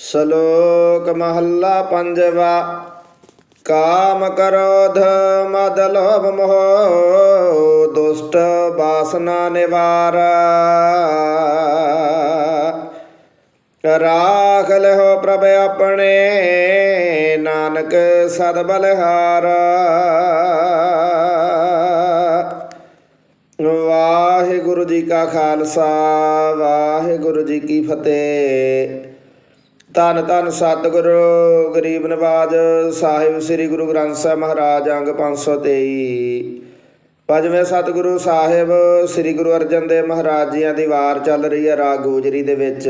ਸ਼ਲੋਕ ਮਹੱਲਾ ਪੰਜਵਾ, ਕਾਮ ਕਰੋਧ ਮਦ ਲੋਭ ਮੋਹ, ਦੁਸ਼ਟ ਬਾਸਨਾ ਨਿਵਾਰ। ਰਾਖ ਲਿਓ ਪ੍ਰਭ ਆਪਣੇ, ਨਾਨਕ ਸਦ ਬਲਿਹਾਰ। ਵਾਹਿਗੁਰੂ ਜੀ ਕਾ ਖਾਲਸਾ, ਵਾਹਿਗੁਰੂ ਜੀ ਕੀ ਫਤਿਹ। ਧੰਨ ਧੰਨ ਸਤਿਗੁਰੂ, ਗਰੀਬ ਨਵਾਜ ਸਾਹਿਬ, ਸ੍ਰੀ ਗੁਰੂ ਗ੍ਰੰਥ ਸਾਹਿਬ ਮਹਾਰਾਜ, ਅੰਗ 523 ਪੰਜਵੇਂ ਸਤਿਗੁਰੂ ਸਾਹਿਬ, ਸ੍ਰੀ ਗੁਰੂ ਅਰਜਨ ਦੇਵ ਮਹਾਰਾਜ ਜੀਆਂ ਦੀ ਵਾਰ ਚੱਲ ਰਹੀ ਹੈ ਰਾਗ ਗੋਜਰੀ ਦੇ ਵਿੱਚ।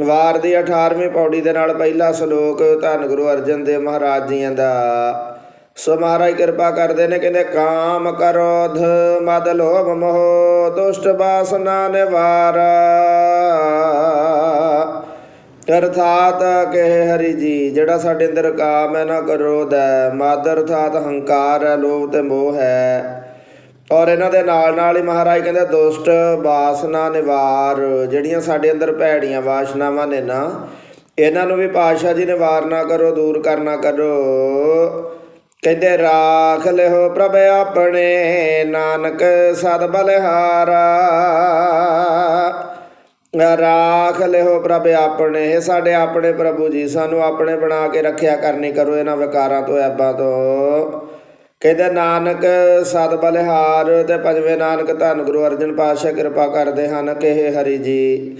ਵਾਰ ਦੀ 18ਵੀਂ ਪੌੜੀ ਦੇ ਨਾਲ ਪਹਿਲਾ ਸ਼ਲੋਕ ਧੰਨ ਗੁਰੂ ਅਰਜਨ ਦੇਵ ਮਹਾਰਾਜ ਜੀਆਂ ਦਾ। ਸੋ ਮਹਾਰਾਜ ਕਿਰਪਾ ਕਰਦੇ ਨੇ, ਕਹਿੰਦੇ, ਕਾਮ ਕਰੋਧ ਮਦ ਲੋਭ ਮੋਹ, ਦੁਸ਼ਟ ਬਾਸਨਾ ਨਿਵਾਰ। ਅਰਥਾਤ ਕਹੇ ਹਰੀ ਜੀ, ਜਿਹੜਾ ਸਾਡੇ ਅੰਦਰ ਕਾਮ ਹੈ, ਨਾ ਕਰੋਧ ਹੈ ਮਦ ਅਰਥਾਤ ਹੰਕਾਰ ਹੈ, ਲੋਭ ਤੇ ਮੋਹ ਹੈ। ਔਰ ਇਹਨਾਂ ਦੇ ਨਾਲ ਨਾਲ ਹੀ ਮਹਾਰਾਜ ਕਹਿੰਦੇ, ਦੁਸ਼ਟ ਬਾਸਨਾ ਨਿਵਾਰ, ਜਿਹੜੀਆਂ ਸਾਡੇ ਅੰਦਰ ਭੈੜੀਆਂ ਵਾਸ਼ਨਾਵਾਂ ਨੇ ਨਾ, ਇਹਨਾਂ ਨੂੰ ਵੀ ਪਾਤਸ਼ਾਹ ਜੀ ਨਿਵਾਰਨਾ ਕਰੋ, ਦੂਰ ਕਰਨਾ ਕਰੋ। ਕਹਿੰਦੇ, ਰਾਖ ਲਿਓ ਪ੍ਰਭ ਆਪਣੇ, ਨਾਨਕ ਸਦ ਬਲਿਹਾਰਾ। ਰਾਖ ਲਿਓ ਪ੍ਰਭ ਆਪਣੇ, ਇਹ ਸਾਡੇ ਆਪਣੇ ਪ੍ਰਭੂ ਜੀ, ਸਾਨੂੰ ਆਪਣੇ ਬਣਾ ਕੇ ਰੱਖਿਆ ਕਰਨੀ ਕਰੋ, ਇਹਨਾਂ ਵਿਕਾਰਾਂ ਤੋਂ, ਐਬਾਂ ਤੋਂ। ਕਹਿੰਦੇ ਨਾਨਕ ਸਤ ਬਲਿਹਾਰ ਤੇ ਪੰਜਵੇਂ ਨਾਨਕ ਧੰਨ ਗੁਰੂ ਅਰਜਨ ਪਾਤਸ਼ਾਹ ਕਿਰਪਾ ਕਰਦੇ ਹਨ ਕਿ ਹੇ ਹਰੀ ਜੀ,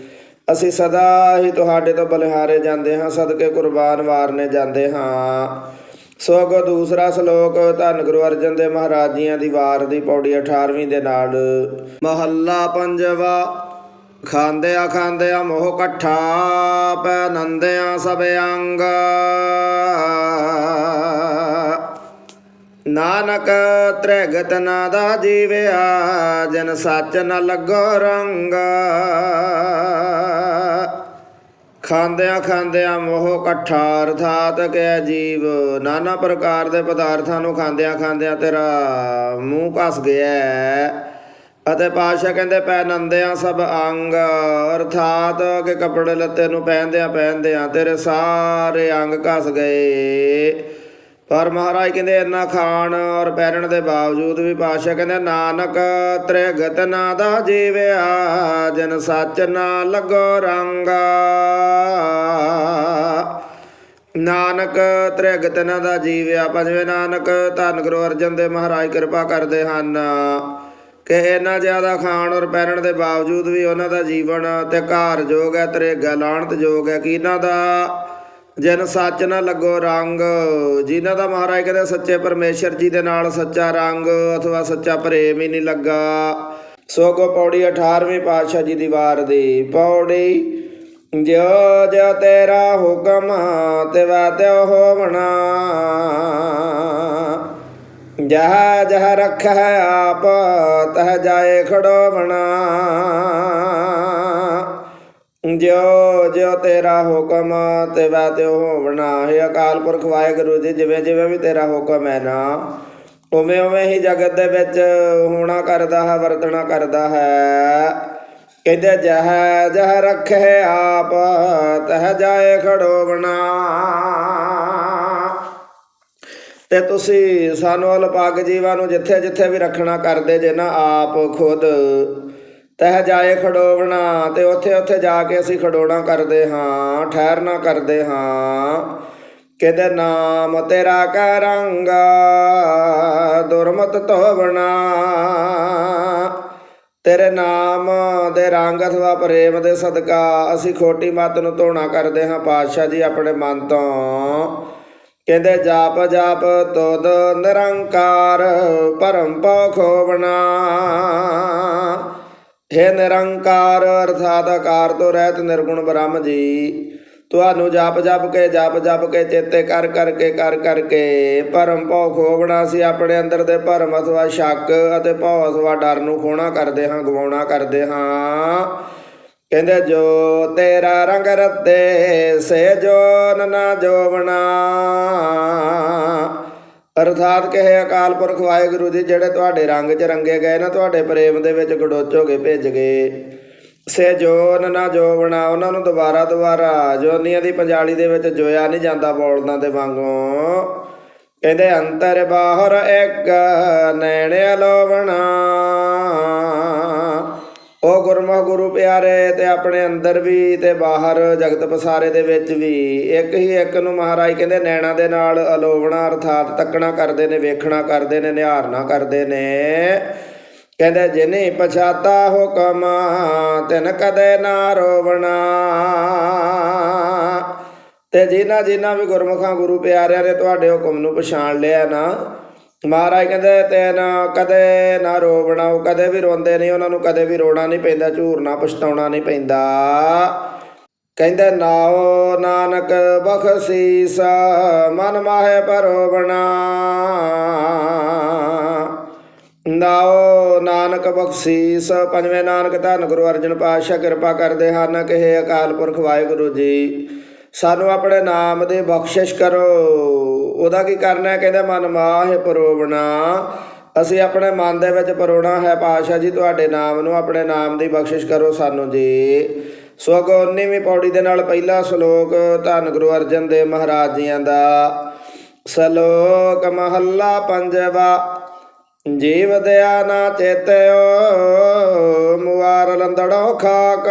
ਅਸੀਂ ਸਦਾ ਹੀ ਤੁਹਾਡੇ ਤੋਂ ਬਲਿਹਾਰੇ ਜਾਂਦੇ ਹਾਂ, ਸਦਕੇ ਕੁਰਬਾਨ ਵਾਰਨੇ ਜਾਂਦੇ ਹਾਂ। ਸੋ ਅਗੋ ਦੂਸਰਾ ਸ਼ਲੋਕ, ਧੰਨ ਗੁਰੂ ਅਰਜਨ ਦੇ ਮਹਾਰਾਜ ਜੀਆਂ ਦੀ ਵਾਰ ਦੀ ਪੌੜੀ 18ਵੀਂ ਦੇ ਨਾਲ। ਮਹੱਲਾ ਪੰਜਵਾ ਖਾਂਦਿਆਂ ਖਾਂਦਿਆਂ ਮੋਹ ਕੱਠਾ ਪੈ ਨੰਦਿਆਂ ਸਭ ਅੰਗ। ਨਾਨਕ ਤ੍ਰਿਗਤ ਨਾ ਦਾ ਜੀਵਿਆ, ਜਨ ਸੱਚ ਨ ਲੱਗੋ ਰੰਗ। ਖਾਂਦਿਆਂ ਖਾਂਦਿਆਂ ਮੋਹ ਕੱਠਾ ਅਰਥਾਤ ਕਹਿ ਜੀਵ, ਨਾਨਾ ਪ੍ਰਕਾਰ ਦੇ ਪਦਾਰਥਾਂ ਨੂੰ ਖਾਂਦਿਆਂ ਖਾਂਦਿਆਂ ਤੇਰਾ ਮੂੰਹ ਘਸ ਗਿਆ। ਅਤੇ ਪਾਸ਼ਾ ਕਹਿੰਦੇ ਪਹਿਨੰਦਿਆਂ ਸਭ ਅੰਗ, ਅਰਥਾਤ ਕਿ ਕੱਪੜੇ ਲੱਤੇ ਨੂੰ ਪਹਿਨਦਿਆਂ ਪਹਿਨਦਿਆਂ ਤੇਰੇ ਸਾਰੇ ਅੰਗ ਘਸ ਗਏ। ਪਰ ਮਹਾਰਾਜ ਕਹਿੰਦੇ, ਇੰਨਾ ਖਾਣ ਔਰ ਪਹਿਨਣ ਦੇ ਬਾਵਜੂਦ ਵੀ ਪਾਸ਼ਾ ਕਹਿੰਦੇ, ਨਾਨਕ ਤ੍ਰਿਗਤ ਨਾ ਦਾ ਜੀਵਿਆ, ਜਨ ਸੱਚ ਨਾ ਲੱਗੋ ਰੰਗਾ। ਨਾਨਕ ਤ੍ਰਿਗਤ ਨਾ ਦਾ ਜੀਵਿਆ ਪੰਜਵੇਂ ਨਾਨਕ ਧੰਨ ਗੁਰੂ ਅਰਜਨ ਦੇ ਮਹਾਰਾਜ ਕਿਰਪਾ ਕਰਦੇ ਹਨ। ਕਿ ਇੰਨਾ ਜ਼ਿਆਦਾ ਖਾਣ ਔਰ ਪਹਿਨਣ ਦੇ ਬਾਵਜੂਦ ਵੀ ਉਹਨਾਂ ਦਾ ਜੀਵਨ ਤੇ ਘਰ ਜੋਗ ਹੈ, ਤਰੇਗਾ ਲਾਣਤ ਜੋਗ ਹੈ ਕਿ ਇਹਨਾਂ ਦਾ ਜਨ ਸੱਚ ਨਾ ਲੱਗੋ ਰੰਗ, ਜਿਨ੍ਹਾਂ ਦਾ ਮਹਾਰਾਜ ਕਹਿੰਦੇ ਸੱਚੇ ਪਰਮੇਸ਼ਰ ਜੀ ਦੇ ਨਾਲ ਸੱਚਾ ਰੰਗ ਅਥਵਾ ਸੱਚਾ ਪ੍ਰੇਮ ਹੀ ਨਹੀਂ ਲੱਗਾ। ਸੋ ਕੋ ਪੌੜੀ 18ਵੀਂ ਪਾਤਸ਼ਾਹ ਜੀ ਦੀ ਵਾਰ ਦੀ ਪੌੜੀ ਜੋ ਜੋ ਤੇਰਾ ਹੁਕਮ ਤਿਵਾ ਤਿਉ ਹੋਵਣਾ। ਜਹ ਜਹ ਰਖੈ ਆਪ, ਤਹ ਜਾਏ ਖੜੋਵਣਾ ਜੋ ਜੋ ਤੇਰਾ ਹੁਕਮ ਤੇ ਤਿਵਾ ਤਿਉ ਹੋਵਣਾ। ਹੈ ਅਕਾਲ ਪੁਰਖ ਵਾਹਿਗੁਰੂ ਜੀ, ਜਿਵੇਂ ਜਿਵੇਂ ਵੀ ਤੇਰਾ ਹੁਕਮ ਹੈ ਨਾ, ਉਵੇਂ ਉਵੇਂ ਹੀ ਜਗਤ ਦੇ ਵਿੱਚ ਹੋਣਾ ਕਰਦਾ ਹੈ, ਵਰਤਣਾ ਕਰਦਾ ਹੈ। ਕਹਿੰਦੇ ਜਹ ਜਹ ਰੱਖੇ ਆਪ, ਤਹ ਜਾਏ ਖੜੋਵਣਾ ਤੇ ਤੁਸੀਂ ਸਾਨੂੰ ਅਲਪਾਗ ਜੀਵਾਂ ਨੂੰ ਜਿੱਥੇ ਜਿੱਥੇ ਵੀ ਰੱਖਣਾ ਕਰਦੇ ਜੇ ਨਾ ਆਪ ਖੁਦ ਤਹ ਜਾਏ ਖੜੋਵਣਾ ਤੇ ਉੱਥੇ ਉੱਥੇ ਜਾ ਕੇ ਅਸੀਂ ਖੜੋਣਾ ਕਰਦੇ ਹਾਂ, ਠਹਿਰਨਾ ਕਰਦੇ ਹਾਂ। ਕਹਿੰਦੇ ਨਾਮ ਤੇਰਾ ਕੈ ਦੁਰਮਤ ਧੋਵਣਾ। ਤੇਰੇ ਨਾਮ ਦੇ ਰੰਗ ਅਥਵਾ ਪ੍ਰੇਮ ਦੇ ਸਦਕਾ ਅਸੀਂ ਖੋਟੀ ਮੱਤ ਨੂੰ ਧੋਣਾ ਕਰਦੇ ਹਾਂ ਪਾਤਸ਼ਾਹ ਜੀ ਆਪਣੇ ਮਨ ਤੋਂ। ਕਹਿੰਦੇ ਜਾਪ ਜਾਪ ਤੁਧ ਨਿਰੰਕਾਰ ਭਰਮ ਪਉ ਖੋਵਣਾ ਹੈ ਨਿਰੰਕਾਰ, ਅਰਥਾਤ ਆਕਾਰ ਤੋਂ ਰਹਿਤ ਨਿਰਗੁਣ ਬ੍ਰਹਮ ਜੀ, ਤੁਹਾਨੂੰ ਜਪ ਜਪ ਕੇ, ਜਪ ਜਪ ਕੇ, ਚੇਤੇ ਕਰ ਕਰਕੇ ਕਰ ਕਰਕੇ ਭਰਮ ਭਉ ਖੋਵਣਾ ਸੀ। ਆਪਣੇ ਅੰਦਰ ਦੇ ਭਰਮ ਅਥਵਾ ਸ਼ੱਕ ਅਤੇ ਭਉ ਅਥਵਾ ਡਰ ਨੂੰ ਖੋਣਾ ਕਰਦੇ ਹਾਂ, ਗਵਾਉਣਾ ਕਰਦੇ ਹਾਂ। ਕਹਿੰਦੇ ਜੋ ਤੇਰਾ ਰੰਗ ਰੱਤੇ ਸੇ ਜੋ ਨਾ ਜੋਵਣਾ ਅਰਥਾਤ ਕਹੇ ਅਕਾਲ ਪੁਰਖ ਵਾਹਿਗੁਰੂ ਜੀ, ਜਿਹੜੇ ਤੁਹਾਡੇ ਰੰਗ 'ਚ ਰੰਗੇ ਗਏ, ਨਾ ਤੁਹਾਡੇ ਪ੍ਰੇਮ ਦੇ ਵਿੱਚ ਗੜੋਚੋਗੇ ਭਿੱਜ ਗਏ। ਸੇ ਜੋਨ ਨਾ ਜੋਵਣਾ ਉਹਨਾਂ ਨੂੰ ਦੁਬਾਰਾ ਦੁਬਾਰਾ ਜੋਨੀਆਂ ਦੀ ਪੰਜਾਲੀ ਦੇ ਵਿੱਚ ਜੋਇਆ ਨਹੀਂ ਜਾਂਦਾ ਬੋਲਦਾਂ ਦੇ ਵਾਂਗੂ। ਕਹਿੰਦੇ ਅੰਤਰ ਬਾਹਰ ਇੱਕ ਨੈਣ ਲੋਵਣਾ ਉਹ ਗੁਰਮੁਖ ਗੁਰੂ ਪਿਆਰੇ ਤੇ ਆਪਣੇ ਅੰਦਰ ਵੀ ਤੇ ਬਾਹਰ ਜਗਤ ਪਸਾਰੇ ਦੇ ਵਿੱਚ ਵੀ ਇੱਕ ਹੀ ਇੱਕ ਨੂੰ ਮਹਾਰਾਜ ਕਹਿੰਦੇ ਨੈਣਾ ਦੇ ਨਾਲ ਅਲੋਵਣਾ ਅਰਥਾਤ ਤੱਕਣਾ ਕਰਦੇ ਨੇ, ਵੇਖਣਾ ਕਰਦੇ ਨੇ, ਨਿਹਾਰਨਾ ਕਰਦੇ ਨੇ। ਕਹਿੰਦੇ ਜਿਨੇ ਪਛਾਤਾ ਹੁਕਮ, ਤਿਨ ਕਦੇ ਨਾ ਰੋਵਣਾ। ਤੇ ਜਿਨ੍ਹਾਂ ਜਿਨ੍ਹਾਂ ਵੀ ਗੁਰਮੁਖਾਂ ਗੁਰੂ ਪਿਆਰਿਆਂ ਨੇ ਤੁਹਾਡੇ ਹੁਕਮ ਨੂੰ ਪਛਾਣ ਲਿਆ ਨਾ ਮਹਾਰਾਜ ਕਹਿੰਦੇ ਤੈਨ ਕਦੇ ਨਾ ਰੋਵਣਾ ਉਹ ਕਦੇ ਵੀ ਰੋਂਦੇ ਨਹੀਂ, ਉਹਨਾਂ ਨੂੰ ਕਦੇ ਵੀ ਰੋਣਾ ਨਹੀਂ ਪੈਂਦਾ ਝੂਰਨਾ ਪਛਤਾਉਣਾ ਨਹੀਂ ਪੈਂਦਾ। ਕਹਿੰਦੇ ਨਾਓ ਨਾਨਕ ਬਖਸ਼ੀਸ, ਮਨ ਮਾਹੇ ਪਰੋਵਣਾ। ਨਾਓ ਨਾਨਕ ਬਖਸ਼ੀਸ, ਪੰਜਵੇਂ ਨਾਨਕ ਧੰਨ ਗੁਰੂ ਅਰਜਨ ਪਾਤਸ਼ਾਹ, ਕਿਰਪਾ ਕਰਦੇ ਹਨ ਕਿ ਹੇ ਅਕਾਲ ਪੁਰਖ ਵਾਹਿਗੁਰੂ ਜੀ, ਸਾਨੂੰ ਆਪਣੇ ਨਾਮ ਦੇ ਬਖਸ਼ਿਸ਼ ਕਰੋ। ਉਹਦਾ ਕੀ ਕਰਨਾ ਹੈ? ਕਹਿੰਦੇ, ਮਨ ਮਾਹੇ ਪਰੋਵਣਾ। ਅਸੀਂ ਆਪਣੇ ਮਨ ਦੇ ਵਿੱਚ ਪਰੋਣਾ ਹੈ। ਪਾਤਸ਼ਾਹ ਜੀ, ਤੁਹਾਡੇ ਨਾਮ ਨੂੰ ਆਪਣੇ ਨਾਮ ਦੀ ਬਖਸ਼ਿਸ਼ ਕਰੋ ਸਾਨੂੰ ਜੀ। ਸੋ ਅਗੋ 19ਵੀਂ ਪੌੜੀ ਦੇ ਨਾਲ ਪਹਿਲਾ ਸ਼ਲੋਕ, ਧੰਨ ਗੁਰੂ ਅਰਜਨ ਦੇਵ ਮਹਾਰਾਜ ਜੀਆਂ ਦਾ। ਸ਼ਲੋਕ ਮਹੱਲਾ ਪੰਜਵਾ, ਜੀਵ ਦਿਆ ਨਾ ਚੇਤਿਓ ਮੁਆਰ ਲੰਦੜੋ ਖਾਕ।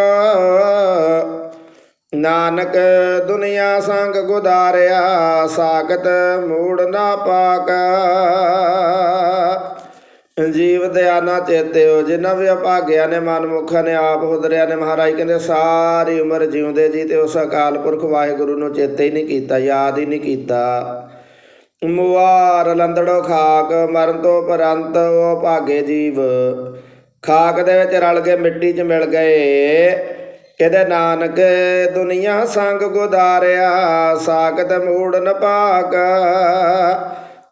ਨਾਨਕ ਦੁਨੀਆ ਸੰਗ ਗੁਦਾਰਿਆ, ਸਾਖਤ ਮੂੜ ਨਾ ਪਾਕ। ਜੀਵ ਦਿਆ ਚੇਤਿਓ ਜਿਨ੍ਹਾਂ ਵੀ ਨੇ ਮਨਮੁਖਾਂ ਨੇ ਆਪ ਹੁਦਰਿਆ ਨੇ। ਮਹਾਰਾਜ ਕਹਿੰਦੇ, ਸਾਰੀ ਉਮਰ ਜਿਉਂਦੇ ਜੀ ਤੇ ਉਸ ਅਕਾਲ ਪੁਰਖ ਵਾਹਿਗੁਰੂ ਨੂੰ ਚੇਤੇ ਹੀ ਨਹੀਂ ਕੀਤਾ, ਯਾਦ ਹੀ ਨਹੀਂ ਕੀਤਾ। ਮੁਆਰ ਲੰਦੜੋ ਖਾਕ, ਮਰਨ ਤੋਂ ਪਰੰਤ ਉਹ ਭਾਗੇ ਜੀਵ। ਖਾਕ ਦੇ ਵਿੱਚ ਰਲ ਕੇ ਮਿੱਟੀ 'ਚ ਮਿਲ ਗਏ। ਕਹਿੰਦੇ ਨਾਨਕ, ਦੁਨੀਆ ਸੰਗ ਗੁਦਾਰਿਆ, ਸਾਖਤ ਮੂੜ ਨ ਪਾਕ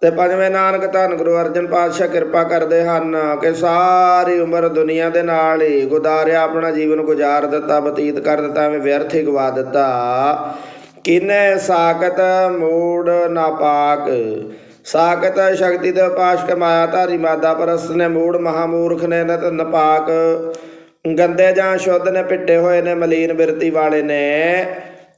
ਤੇ ਪੰਜਵੇਂ ਨਾਨਕ ਧੰਨ ਗੁਰੂ ਅਰਜਨ ਪਾਤਸ਼ਾਹ ਕਿਰਪਾ ਕਰਦੇ ਹਨ ਕਿ ਸਾਰੀ ਉਮਰ ਦੁਨੀਆ ਦੇ ਨਾਲ ਹੀ ਗੁਦਾਰਿਆ ਆਪਣਾ ਜੀਵਨ ਗੁਜ਼ਾਰ ਦਿੱਤਾ, ਬਤੀਤ ਕਰ ਦਿੱਤਾ, ਐਵੇਂ ਵਿਅਰਥ ਹੀ ਗਵਾ ਦਿੱਤਾ। ਕਿਨੇ ਸਾਖਤ ਮੂੜ ਨਾਪਾਕ ਸਾਖਤ ਸ਼ਕਤੀ ਦੇ ਪਾਸ਼ਕ ਮਾਇਆ ਧਾਰੀ ਮਾਦਾ ਪਰਸ ਨੇ ਮੂੜ ਮਹਾਮੂਰਖ ਨੇ ਨਤ ਨਪਾਕ। ਗੰਦੇ ਜਾਂ ਸ਼ੁੱਧ ਨੇ, ਪਿੱਟੇ ਹੋਏ ਨੇ, ਮਲੀਨ ਬਿਰਤੀ ਵਾਲੇ ਨੇ,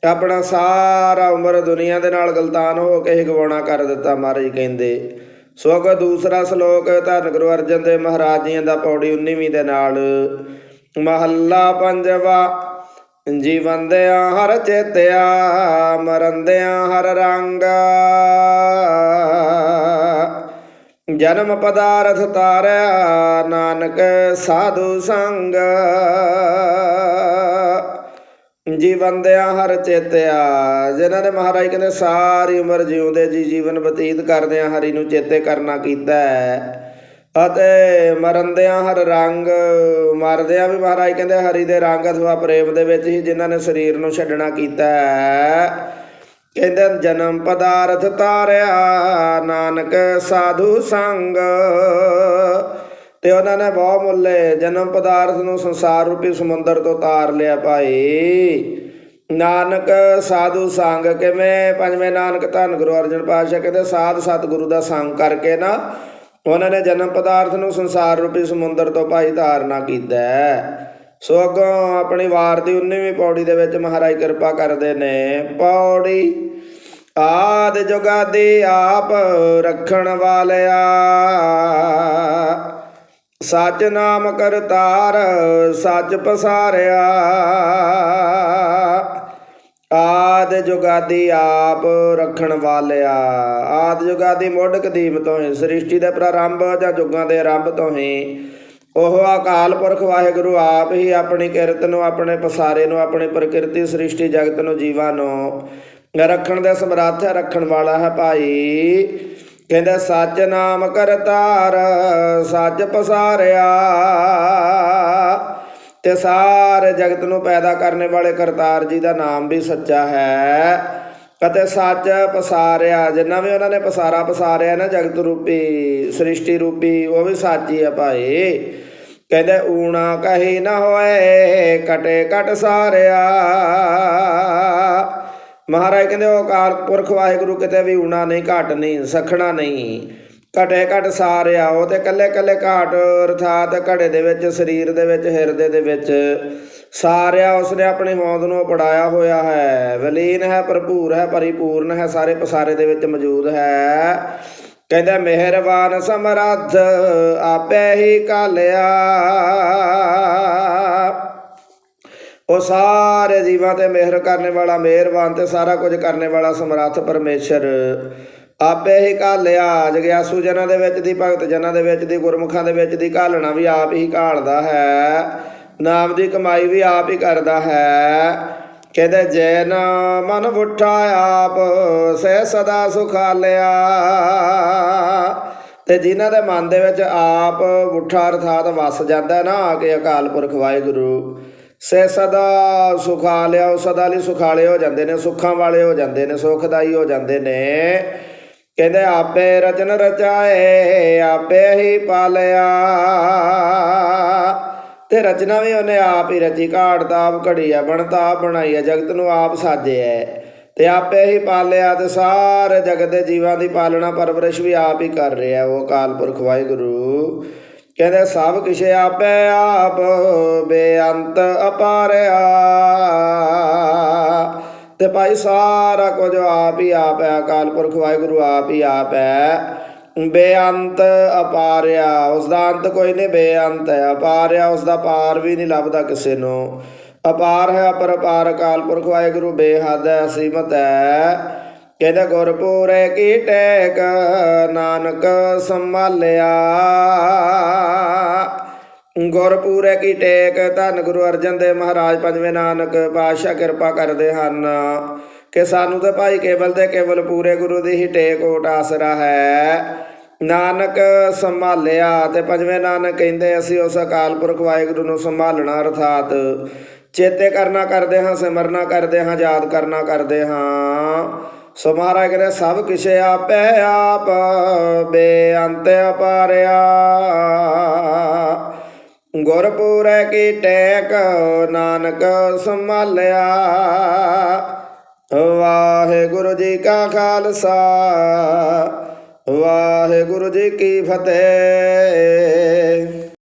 ਆਪਣਾ ਸਾਰਾ ਉਮਰ ਦੁਨੀਆ ਦੇ ਨਾਲ ਗਲਤਾਨ ਹੋ ਕੇ ਹੀ ਗਵਾਉਣਾ ਕਰ ਦਿੱਤਾ ਮਹਾਰਾਜ ਕਹਿੰਦੇ। ਸੋ ਅਗੋ ਦੂਸਰਾ ਸ਼ਲੋਕ, ਧੰਨ ਗੁਰੂ ਅਰਜਨ ਦੇਵ ਮਹਾਰਾਜ ਜੀਆਂ ਦਾ ਪੌੜੀ 19ਵੀਂ ਦੇ ਨਾਲ। ਮਹੱਲਾ ਪੰਜਵਾ ਜੀਵੰਦਿਆਂ ਹਰ ਚੇਤਿਆ ਮਰੰਦਿਆਂ ਹਰ ਰੰਗ। ਜਨਮ ਪਦਾਰਥ ਤਾਰਿਆ ਨਾਨਕ ਸਾਧੂ ਸੰਗ। ਜੀਵੰਦਿਆਂ ਹਰ ਚੇਤਿਆ। ਜਿਨ੍ਹਾਂ ਨੇ ਮਹਾਰਾਜ ਕਹਿੰਦੇ, ਸਾਰੀ ਉਮਰ ਜਿਉਂਦੇ ਜੀ, ਜੀਵਨ ਬਤੀਤ ਕਰਦਿਆਂ ਹਰੀ ਨੂੰ ਚੇਤੇ ਕਰਨਾ ਕੀਤਾ ਅਤੇ ਮਰੰਦਿਆਂ ਹਰ ਰੰਗ, ਮਰਦਿਆਂ ਵੀ ਮਹਾਰਾਜ ਕਹਿੰਦੇ, ਹਰੀ ਦੇ ਰੰਗ ਅਥਵਾ ਪ੍ਰੇਮ ਦੇ ਵਿੱਚ ਹੀ ਜਿਨ੍ਹਾਂ ਨੇ ਸਰੀਰ ਨੂੰ ਛੱਡਣਾ ਕੀਤਾ ਕਹਿੰਦੇ ਜਨਮ ਪਦਾਰਥ ਤਾਰਿਆ, ਨਾਨਕ ਸਾਧੂ ਸੰਗ। ਤੇ ਉਹਨਾਂ ਨੇ ਬਹੁ ਮੁੱਲੇ ਜਨਮ ਪਦਾਰਥ ਨੂੰ ਸੰਸਾਰ ਰੂਪੀ ਸਮੁੰਦਰ ਤੋਂ ਤਾਰ ਲਿਆ ਭਾਈ। ਨਾਨਕ ਸਾਧੂ ਸੰਗ ਕਿਵੇਂ? ਪੰਜਵੇਂ ਨਾਨਕ ਧੰਨ ਗੁਰੂ ਅਰਜਨ ਪਾਤਸ਼ਾਹ ਕਹਿੰਦੇ, ਸਾਧ ਸਤਿਗੁਰੂ ਦਾ ਸੰਗ ਕਰਕੇ ਨਾ ਉਹਨਾਂ ਨੇ ਜਨਮ ਪਦਾਰਥ ਨੂੰ ਸੰਸਾਰ ਰੂਪੀ ਸਮੁੰਦਰ ਤੋਂ ਭਾਈ ਧਾਰਨਾ ਕੀਤਾ। ਸੋ ਅੱਗੋਂ ਆਪਣੀ ਵਾਰ ਦੀ 19ਵੀਂ ਪੌੜੀ ਦੇ ਵਿੱਚ ਮਹਾਰਾਜ ਕਿਰਪਾ ਕਰਦੇ ਨੇ। ਪੌੜੀ ਆਦ ਜੁਗਾਦੀ ਆਪ ਰੱਖਣ ਵਾਲਿਆ। ਸੱਚ ਨਾਮ ਕਰਤਾਰ ਸੱਚ ਪਸਾਰਿਆ। ਆਦ ਜੁਗਾਦੀ ਆਪ ਰੱਖਣ ਵਾਲਿਆ। ਆਦ ਜੁਗਾਦੀ ਮੁੱਢ ਕਦੀਮ ਤੋਂ ਹੀ, ਸ੍ਰਿਸ਼ਟੀ ਦੇ ਪ੍ਰਾਰੰਭ ਜਾਂ ਯੁੱਗਾਂ ਦੇ ਆਰੰਭ ਤੋਂ ਹੀ ਉਹ ਅਕਾਲ ਪੁਰਖ ਵਾਹਿਗੁਰੂ ਆਪ ਹੀ ਆਪਣੀ ਕਿਰਤ ਨੂੰ, ਆਪਣੇ ਪਸਾਰੇ ਨੂੰ, ਆਪਣੀ ਪ੍ਰਕਿਰਤੀ ਸ੍ਰਿਸ਼ਟੀ ਜਗਤ ਨੂੰ, ਜੀਵਾਂ ਨੂੰ ਰੱਖਣ ਦੇ ਸਮਰੱਥ ਹੈ, ਰੱਖਣ ਵਾਲਾ ਹੈ ਭਾਈ। ਕਹਿੰਦਾ, ਸੱਚ ਨਾਮ ਕਰਤਾਰ, ਸੱਚ ਪਸਾਰਿਆ ਤੇ ਸਾਰੇ ਜਗਤ ਨੂੰ ਪੈਦਾ ਕਰਨ ਵਾਲੇ ਕਰਤਾਰ ਜੀ ਦਾ ਨਾਮ ਵੀ ਸੱਚਾ ਹੈ। ਅਤੇ ਸੱਚ ਪਸਾਰਿਆ ਜਿੰਨਾ ਵੀ ਉਹਨਾਂ ਨੇ ਪਸਾਰਾ ਪਸਾਰਿਆ ਨਾ ਜਗਤ ਰੂਪੀ, ਸ੍ਰਿਸ਼ਟੀ ਰੂਪੀ, ਉਹ ਵੀ ਸੱਚ ਹੀ ਆ ਭਾਈ। ਕਹਿੰਦੇ, ਊਣਾ ਕਹੀ ਨਾ ਹੋਏ ਕਟੇ ਕਟ ਸਾਰਿਆ। ਮਹਾਰਾਜ ਕਹਿੰਦੇ, ਉਹ ਅਕਾਲ ਪੁਰਖ ਵਾਹਿਗੁਰੂ ਕਿਤੇ ਵੀ ਊਣਾ ਨਹੀਂ, ਘਟ ਨਹੀਂ, ਸਖਣਾ ਨਹੀਂ। ਘਟੇ ਘਟ ਸਾਰਿਆ ਉਹ ਤੇ ਕੱਲੇ ਕੱਲੇ ਘਾਟ, ਅਰਥਾਤ ਘੜੇ ਦੇ ਵਿੱਚ, ਸਰੀਰ ਦੇ ਵਿੱਚ, ਹਿਰਦੇ ਦੇ ਵਿੱਚ। ਸਾਰਿਆ ਉਸਨੇ ਆਪਣੀ ਹੋਂਦ ਨੂੰ ਪੜਾਇਆ ਹੋਇਆ ਹੈ। ਵਲੀਨ ਹੈ, ਭਰਪੂਰ ਹੈ, ਪਰਿਪੂਰਨ ਹੈ, ਸਾਰੇ ਪਸਾਰੇ ਦੇ ਵਿੱਚ ਮੌਜੂਦ ਹੈ। ਕਹਿੰਦਾ, ਮਿਹਰਬਾਨ ਸਮਰੱਥ, ਆਪੇ ਹੀ ਕਾਲਿਆ ਉਹ ਸਾਰੇ ਜੀਵਾਂ ਤੇ ਮਿਹਰ ਕਰਨ ਵਾਲਾ, ਮਿਹਰਬਾਨ ਤੇ ਸਾਰਾ ਕੁਝ ਕਰਨ ਵਾਲਾ ਸਮਰੱਥ ਪਰਮੇਸ਼ਰ। ਆਪੇ ਹੀ ਘਾਲਿਆ ਜਗਿਆਸੂ ਜਨਾਂ ਦੇ ਵਿੱਚ ਦੀ, ਭਗਤ ਜਨਾਂ ਦੇ ਵਿੱਚ ਦੀ, ਗੁਰਮੁਖਾਂ ਦੇ ਵਿੱਚ ਦੀ, ਘਾਲਣਾ ਵੀ ਆਪ ਹੀ ਘਾਲਦਾ ਹੈ। ਨਾਮ ਦੀ ਕਮਾਈ ਵੀ ਆਪ ਹੀ ਕਰਦਾ ਹੈ। ਕਹਿੰਦੇ, ਜੈ ਮਨ ਬੁੱਠਾ ਆਪ, ਸੇ ਸਦਾ ਸੁਖਾਲਿਆ ਤੇ ਜਿਨ੍ਹਾਂ ਦੇ ਮਨ ਦੇ ਵਿੱਚ ਆਪ ਮੁੱਠਾ ਅਰਥਾਤ ਵਸ ਜਾਂਦਾ ਨਾ, ਆ ਕੇ ਅਕਾਲ ਪੁਰਖ ਵਾਹਿਗੁਰੂ, ਸੇ ਸਦਾ ਸੁਖਾਲਿਆ ਉਹ ਸਦਾ ਲਈ ਸੁਖਾਲੇ ਹੋ ਜਾਂਦੇ ਨੇ, ਸੁੱਖਾਂ ਵਾਲੇ ਹੋ ਜਾਂਦੇ ਨੇ, ਸੁਖਦਾਈ ਹੋ ਜਾਂਦੇ ਨੇ। ਕਹਿੰਦੇ ਆਪੇ ਰਚਨ ਰਚਾਏ, ਆਪੇ ਹੀ ਪਾਲਿਆ। ਤੇ ਰਚਨਾ ਵੀ ਉਹਨੇ ਆਪ ਹੀ ਰਚੀ ਘਾੜਤਾ ਆਪ ਘੜੀ ਆ ਬਣਤਾ ਬਣਾਈ ਆ ਜਗਤ ਨੂੰ ਆਪ ਸਾਜਿਆ ਹੈ। ਤੇ ਆਪੇ ਹੀ ਪਾਲਿਆ ਤੇ ਸਾਰੇ ਜਗਤ ਦੇ ਜੀਵਾਂ ਦੀ ਪਾਲਣਾ ਪਰਵਰਿਸ਼ ਵੀ ਆਪ ਹੀ ਕਰ ਰਿਹਾ ਉਹ ਅਕਾਲ ਪੁਰਖ ਵਾਹਿਗੁਰੂ। ਕਹਿੰਦੇ ਸਭ ਕੁਛ ਆਪੇ ਆਪ ਬੇਅੰਤ ਅਪਾਰਿਆ। ਤੇ ਭਾਈ ਸਾਰਾ ਕੁਝ ਆਪ ਹੀ ਆਪ ਹੈ, ਅਕਾਲ ਪੁਰਖ ਵਾਹਿਗੁਰੂ ਆਪ ਹੀ ਆਪ ਹੈ। ਬੇਅੰਤ ਅਪਾਰਿਆ ਉਸ ਦਾ ਅੰਤ ਕੋਈ ਨਹੀਂ, ਬੇਅੰਤ ਹੈ। ਅਪਾਰਿਆ ਉਸ ਦਾ ਪਾਰ ਵੀ ਨਹੀਂ ਲੱਭਦਾ ਕਿਸੇ ਨੂੰ। ਅਪਾਰ ਹੈ ਅਪਰਪਾਰ ਅਕਾਲ ਪੁਰਖ ਵਾਹਿਗੁਰੂ ਬੇਹੱਦ ਹੈ ਅਸੀਮਤ ਹੈ। ਕਹਿੰਦਾ ਗੁਰਪੂਰੇ ਕੀ ਟੇਕ, ਨਾਨਕ ਸੰਭਾਲਿਆ। ਗੁਰਪੂਰੇ ਕੀ ਟੇਕ, ਧੰਨ ਗੁਰੂ ਅਰਜਨ ਦੇਵ ਮਹਾਰਾਜ ਪੰਜਵੇਂ ਨਾਨਕ, ਪਾਤਸ਼ਾਹ ਕਿਰਪਾ ਕਰਦੇ ਹਨ। ਕਿ ਸਾਨੂੰ ਤਾਂ ਭਾਈ ਕੇਵਲ ਤੇ ਕੇਵਲ ਪੂਰੇ ਗੁਰੂ ਦੀ ਹੀ ਟੇਕ ਓਟ ਆਸਰਾ ਹੈ। ਨਾਨਕ ਸੰਭਾਲਿਆ ਤੇ ਪੰਜਵੇਂ ਨਾਨਕ ਕਹਿੰਦੇ ਅਸੀਂ ਉਸ ਅਕਾਲ ਪੁਰਖ ਵਾਹਿਗੁਰੂ ਨੂੰ ਸੰਭਾਲਣਾ ਅਰਥਾਤ। ਚੇਤੇ ਕਰਨਾ ਕਰਦੇ ਹਾਂ, ਸਿਮਰਨਾ ਕਰਦੇ ਹਾਂ, ਯਾਦ ਕਰਨਾ ਕਰਦੇ ਹਾਂ। ਸੋ ਮਹਾਰਾਜ ਕਹਿੰਦੇ, ਸਭ ਕੁਛ ਆਪੇ ਆਪ ਬੇਅੰਤ ਅਪਾਰਿਆ। ਗੁਰਪੂਰੇ ਕੀ ਟੇਕ ਨਾਨਕ ਸੰਭਾਲਿਆ। ਵਾਹਿਗੁਰੂ ਜੀ ਕਾ ਖਾਲਸਾ ਵਾਹਿਗੁਰੂ ਜੀ ਕੀ ਫਤਿਹ।